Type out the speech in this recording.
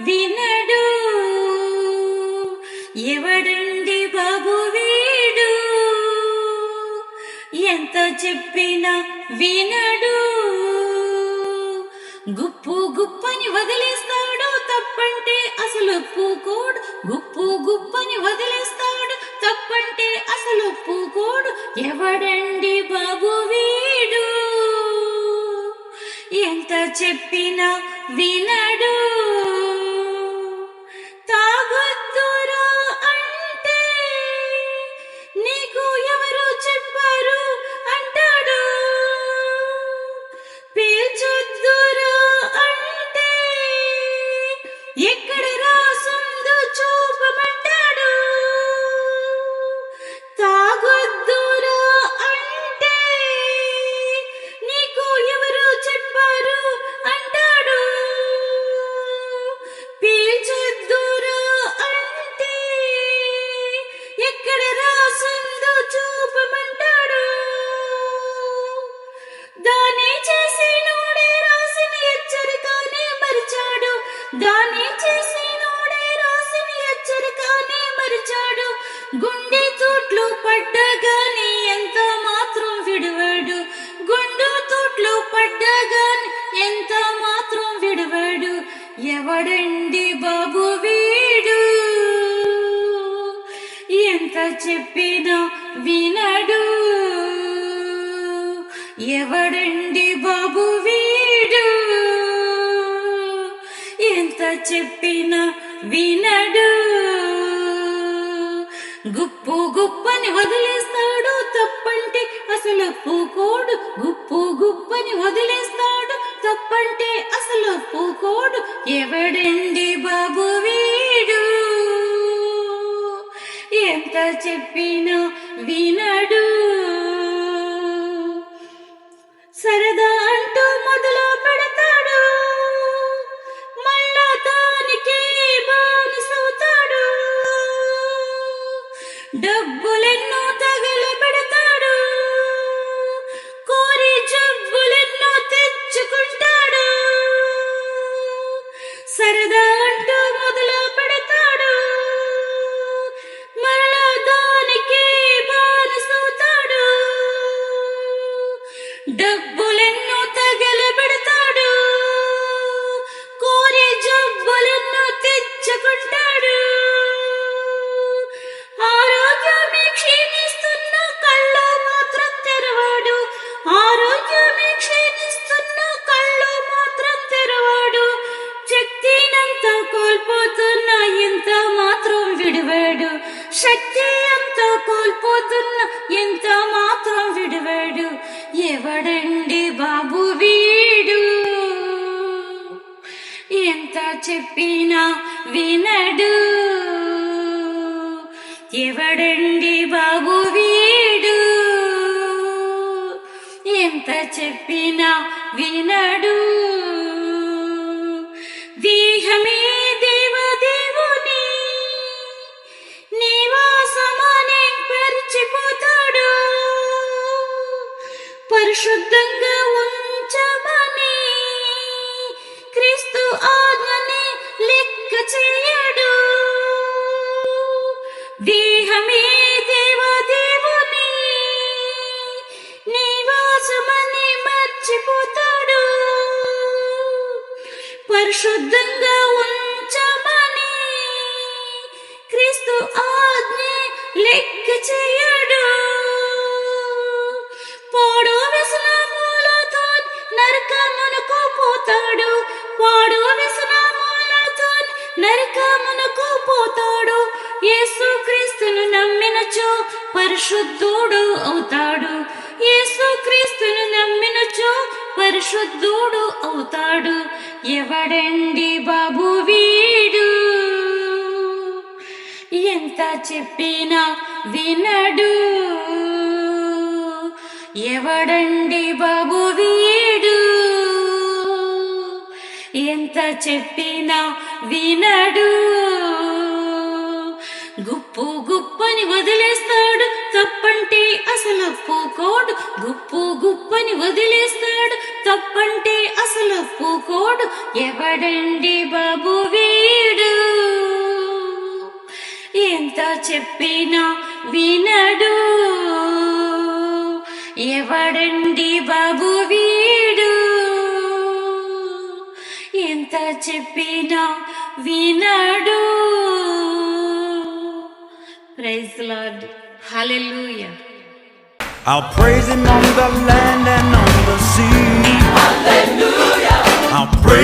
వినడు. ఎవడండి బాబు వీడు? ఎంత చెప్పినా వినడు. గుప్పు గుప్పని వదిలేస్తాడు తప్పంటే అసలు ఒప్పుకోడు గుప్పు గుప్పని వదిలేస్తాడు తప్పంటే అసలు ఒప్పుకోడు ఎవడండి బాబు వీడు? ఎంత చెప్పినా వినడు. ఎక్కడ రాసుందో చూపమంటాడు. తాగొద్దురా అంటే నీకు ఎవరు చెప్పారు అంటాడు. పీల్చొద్దురా అంటే ఎక్కడ రాసుందో చూపమంటాడు. పడ్డగాని ఎంత మాత్రం విడవాడు. గుండు తోట్లు పడ్డగాని ఎంత మాత్రం విడవాడు. ఎవడండి బాబు వీడు? ఎంత చెప్పినా వినడు. ఎవడండి బాబు వీడు? ఎంత చెప్పినా వినడు. గుప్పు గుప్పని వదిలేస్తాడు. తప్పంటే అసలు పూకోడు. గుప్పు గుప్పని వదిలేస్తాడు. తప్పంటే అసలు పూకోడు. ఎవడండి బాబు వీడు? ఎంత చెప్పినా వినడు. సరదా డబ్బులెన్నో తగిలి పెడతాడు. కోరి జబ్బులెన్నో తెచ్చుకుంటాడు. సరదా అంటూ మొదలు చెప్పినా వినడు. ఎవడండి బాబు వీడు? ఎంత చెప్పినా వినడు. దేహమే దేవదేవుని నివాసమని పరిచిపోతాడు. పరిశుద్ధంగా ఉంచమని నివాసమని మర్చిపోతాడు. పరిశుద్ధంగా ఉంచమని క్రీస్తు ఆజ్ఞ లెక్క చేయడు. పాడు వ్యసనములతో నరకమునకు పోతాడు. పాడు వ్యసనములతో నరకమునకు పోతాడు. యేసు క్రీస్తును నమ్మినచో పరిశుద్ధుడు అవుతాడు. యేసు క్రీస్తును నమ్మినచో పరిశుద్ధుడు అవుతాడు. ఎవడండి బాబు వీడు? ఎంత చెప్పినా వినడు. ఎవడండి బాబు వీడు? ఎంత చెప్పినా వినడు. తప్పంటే అసలు ఒప్పుకోడు. గుప్పు గుప్పని వదిలేస్తాడు. తప్పంటే అసలు ఒప్పుకోడు. ఎవడండి బాబు వీడు? ఎంత చెప్పినా వినడు. ఎవడండి బాబు వీడు? ఎంత చెప్పినా వినడు. Praise Lord. Hallelujah. I'll praise him on the land and on the sea. Hallelujah. I'll praise